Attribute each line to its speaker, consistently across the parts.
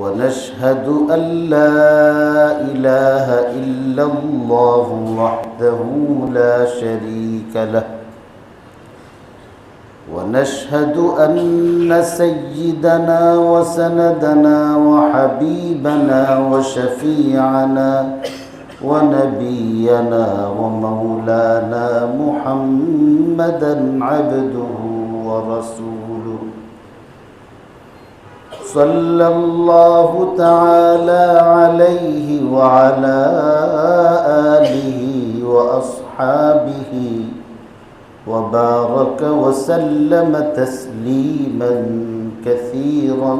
Speaker 1: ونشهد أن لا إله إلا الله وحده لا شريك له. ونشهد أن سيدنا وسندنا وحبيبنا وشفيعنا ونبينا ومولانا محمدا عبده ورسوله. صلى الله تعالى عليه وعلى آله وأصحابه وبارك وسلم تسليما كثيرا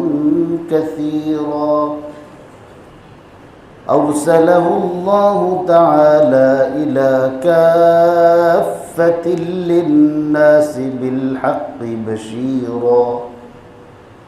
Speaker 1: كثيرا. أرسله الله تعالى إلى كافة للناس بالحق بشيرا.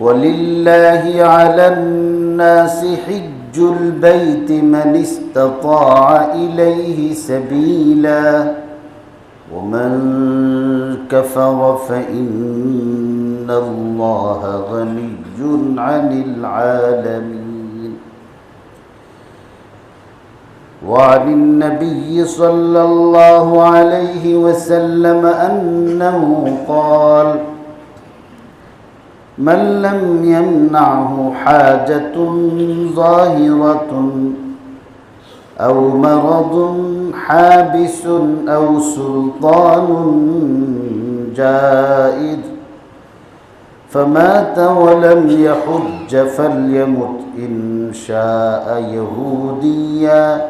Speaker 1: ولله على الناس حج البيت من استطاع إليه سبيلا ومن كفر فإن الله غني عن العالمين. وعن النبي صلى الله عليه وسلم أنه قال من لم يمنعه حاجة ظاهرة أو مرض حابس أو سلطان جائد فمات ولم يحج فليمت إن شاء يهوديا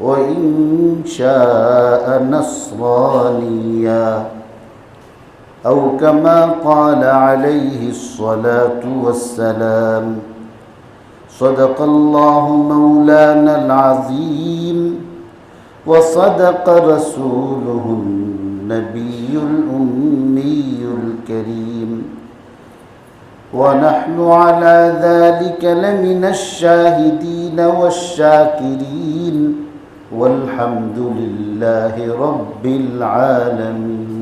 Speaker 1: وإن شاء نصرانيا. أو كما قال عليه الصلاة والسلام. صدق الله مولانا العظيم. وصدق رسوله النبي الأمي الكريم. ونحن على ذلك لمن الشاهدين والشاكرين. والحمد لله رب العالمين.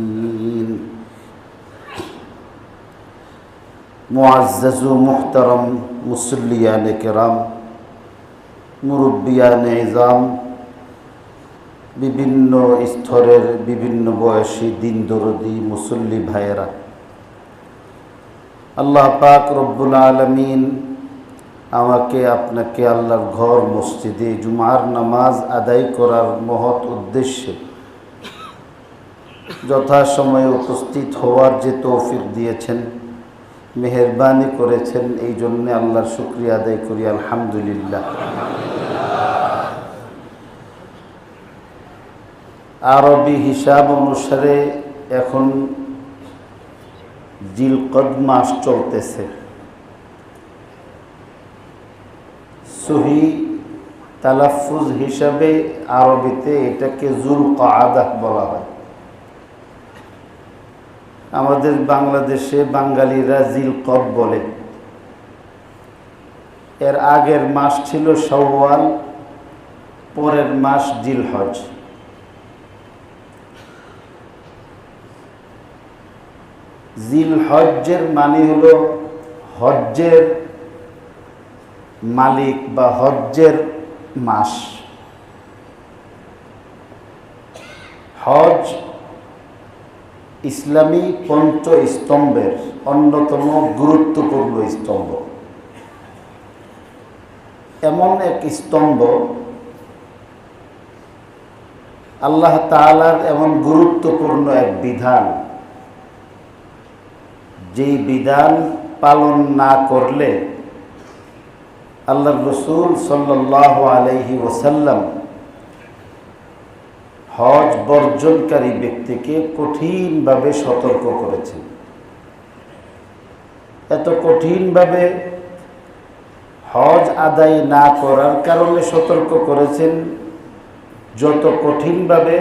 Speaker 1: معزز محترم মুসল্লিয়ান কেরাম মুরব্বিয়ান ইজাম বিভিন্ন স্তরের বিভিন্ন বয়সী দিন দরদি মুসল্লি ভাইয়েরা আল্লাহ পাক রব্বুল আলমিন আমাকে আপনাকে আল্লাহর ঘর মসজিদে জুমার নামাজ আদায় করার মহৎ উদ্দেশ্যে যথাসময়ে উপস্থিত হওয়ার যে তৌফিক দিয়েছেন মেহরবানি করেছেন, এই জন্যে আল্লাহর শুক্রিয়া আদায় করি, আলহামদুলিল্লাহ। আরবি হিসাব অনুসারে এখন জিলকদ মাস চলতেছে। সহি তালাফুজ হিসাবে আরবিতে এটাকে জুল কাদাহ বলা হয়। আমাদের বাংলাদেশে বাঙালিরা জিলকদ বলে। এর আগের মাস ছিল সওয়াল পরের মাস জিল হজ জিল হজ্জের মানে হলো হজ্জের মালিক বা হজ্জের মাস। হজ ইসলামী পঞ্চ স্তম্ভের অন্যতম গুরুত্বপূর্ণ স্তম্ভ। এমন এক স্তম্ভ আল্লাহ তাআলার এমন গুরুত্বপূর্ণ এক বিধান। যেই বিধান পালন না করলে আল্লাহ রসুল সাল্লাহ আলহি ওসাল্লাম হজ বর্জনকারী ব্যক্তিকে কঠিনভাবে সতর্ক করেছেন। এত কঠিনভাবে হজ আদায় না করার কারণে সতর্ক করেছেন, যত কঠিনভাবে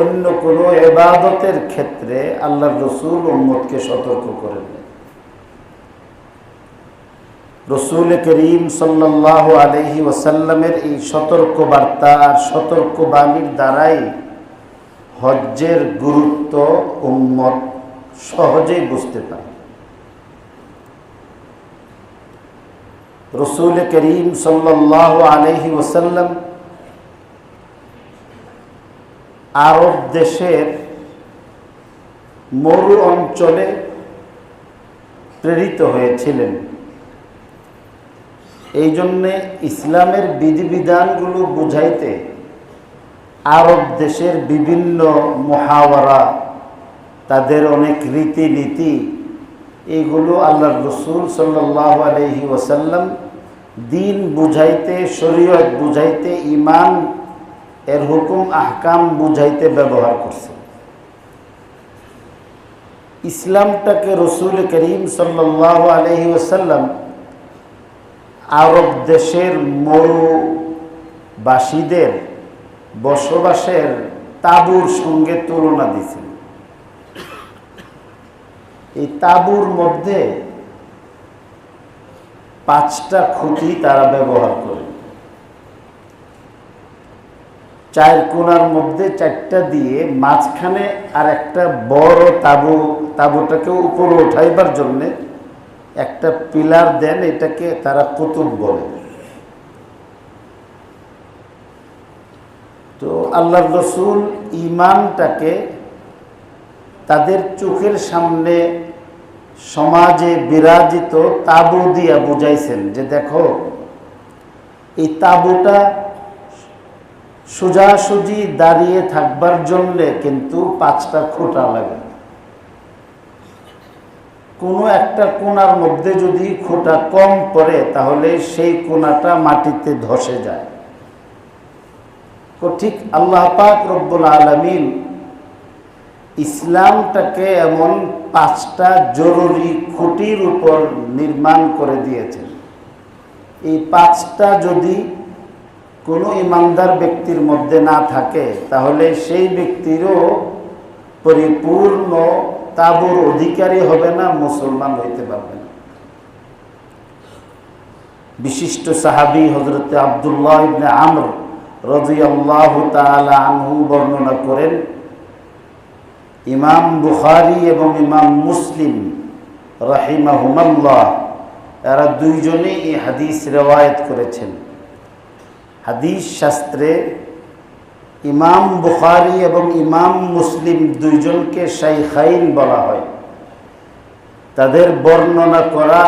Speaker 1: অন্য কোনো এবাদতের ক্ষেত্রে আল্লাহ রসুল উম্মদকে সতর্ক করেন রসুল করিম সাল্লাহ আলহি ওসাল্লামের এই সতর্ক বার্তা আর সতর্ক বাণীর দ্বারাই হজ্জের গুরুত্ব উম্মত সহজেই বুঝতে পারে। রসুল করিম সাল্লাহ আলহি ওসাল্লাম আরব দেশের মরু অঞ্চলে প্রেরিত হয়েছিলেন। এই জন্যে ইসলামের বিধিবিধানগুলো বুঝাইতে আরব দেশের বিভিন্ন মহাওয়ারা, তাদের অনেক রীতিনীতি, এগুলো আল্লাহ রসুল সাল্লাহ আলহি ওসাল্লাম দিন বুঝাইতে, শরীয়ত বুঝাইতে ইমান এর হুকুম, আহকাম বুঝাইতে ব্যবহার করছে। ইসলামটাকে রসুল করিম সাল্লাহ আলহি ওসাল্লাম আরব দেশের মরুবাসীদের বসবাসের তাবুর সঙ্গে তুলনা দিছেন এই তাবুর মধ্যে পাঁচটা খুঁটি তারা ব্যবহার করে। চার কোনার মধ্যে চারটা দিয়ে মাঝখানে আর একটা বড় তাবু, তাবুটাকে উপরে উঠাইবার জন্যে একটা পিলার দেন, এটাকে তারা কুতুব বলে। তো আল্লাহ রসুল ইমানটাকে তাদের চোখের সামনে সমাজে বিরাজিত তাবু দিয়া বুঝাইছেন যে দেখো, এই তাবুটা সোজাসুজি দাঁড়িয়ে থাকবার জন্যে কিন্তু পাঁচটা খোঁটা লাগে। কোনো একটা কোনার মধ্যে যদি খোঁটা কম পড়ে, তাহলে সেই কোনাটা মাটিতে ধসে যায়। তো ঠিক আল্লাহ পাক রব্বুল আলমিন ইসলামটাকে এমন পাঁচটা জরুরি খুঁটির উপর নির্মাণ করে দিয়েছেন। এই পাঁচটা যদি কোনো ইমানদার ব্যক্তির মধ্যে না থাকে, তাহলে সেই ব্যক্তিরও পরিপূর্ণ তাবুর অধিকারী হবে না, মুসলমান হইতে পারবে না। বিশিষ্ট সাহাবি হজরত আবদুল্লাহ ইবনে আমর রাজি আল্লাহ আনহু বর্ণনা করেন, ইমাম বুখারি এবং ইমাম মুসলিম রাহিমা রাহিমাহুমাল্লাহ, এরা দুইজনেই এই হাদিস রেওয়ায়ত করেছেন। হাদিস শাস্ত্রে ইমাম বুখারি এবং ইমাম মুসলিম দুইজনকে শাইখাইন বলা হয়। তাদের বর্ণনা করা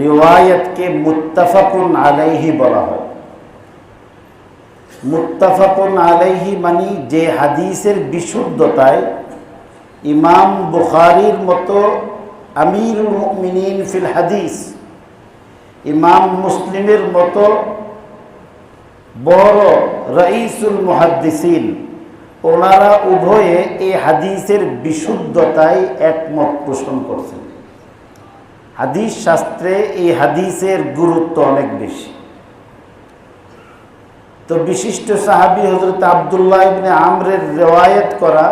Speaker 1: রিওয়ায়তকে মুত্তাফাকুন আলাইহি বলা হয়। মুত্তাফাকুন আলাইহি মানে যে হাদিসের বিশুদ্ধতায় ইমাম বুখারির মতো আমির মিনীন ফিল হাদিস, ইমাম মুসলিমের মতো বড় রঈসুল মুহাদ্দিসিন। ওনারা উভয়ে এই হাদিসের বিশুদ্ধতায় একমত পোষণ করছেন। হাদিস শাস্ত্রে এই হাদিসের গুরুত্ব অনেক বেশি। তো বিশিষ্ট সাহাবি হজরত আবদুল্লাহ ইবনে আমরের রেওয়ায়ত করা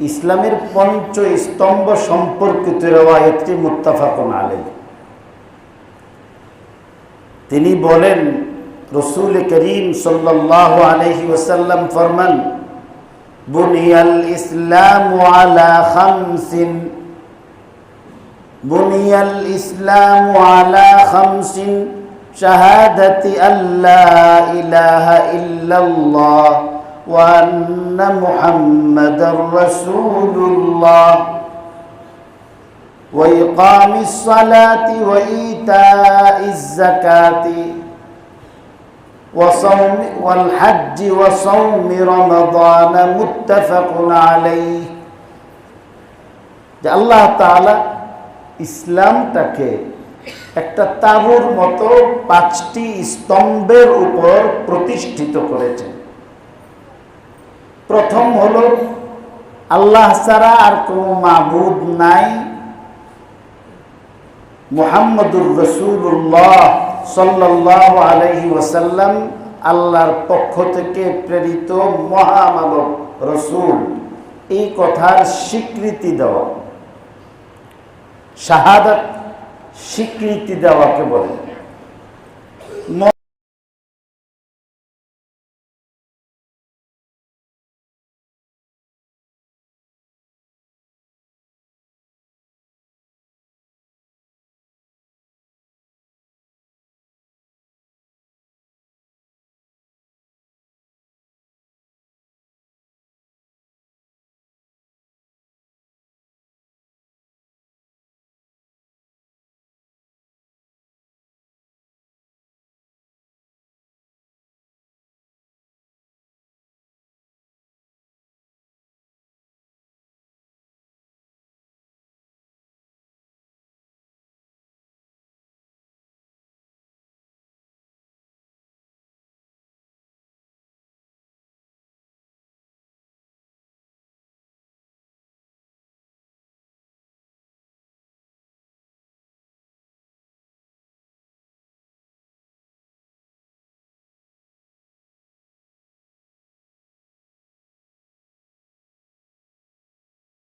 Speaker 1: ইসলামের পঞ্চ স্তম্ভ সম্পর্কিত রেওয়ায়তটি মুত্তাফাকুন আলাই তিনি বলেন রসুল করিম সাল্লাহ আলহি ওসাল্লাম ফরমান বুনিয়াল ইসলাম আলা খামসিন বুনিয়াল ইসলাম আলা খামসিন شهادة أن لا إله إلا الله وأن محمدا رسول الله وإقام الصلاة وإيتاء الزكاة وصوم والحج وصوم رمضان متفق عليه যে আল্লাহ তাআলা ইসলামটাকে একটা তাবুর মতো পাঁচটি স্তম্ভের উপর প্রতিষ্ঠিত করেছেন প্রথম হলো আল্লাহ ছাড়া আর কোনো মাবুদ নাই মুহাম্মদুর রসুল্লাহ সাল্লাহ আল্লাহর পক্ষ থেকে প্রেরিত মহামানব রসুল এই কথার স্বীকৃতি দেওয়া। শাহাদাত স্বীকৃতি দেওয়াকে বলে।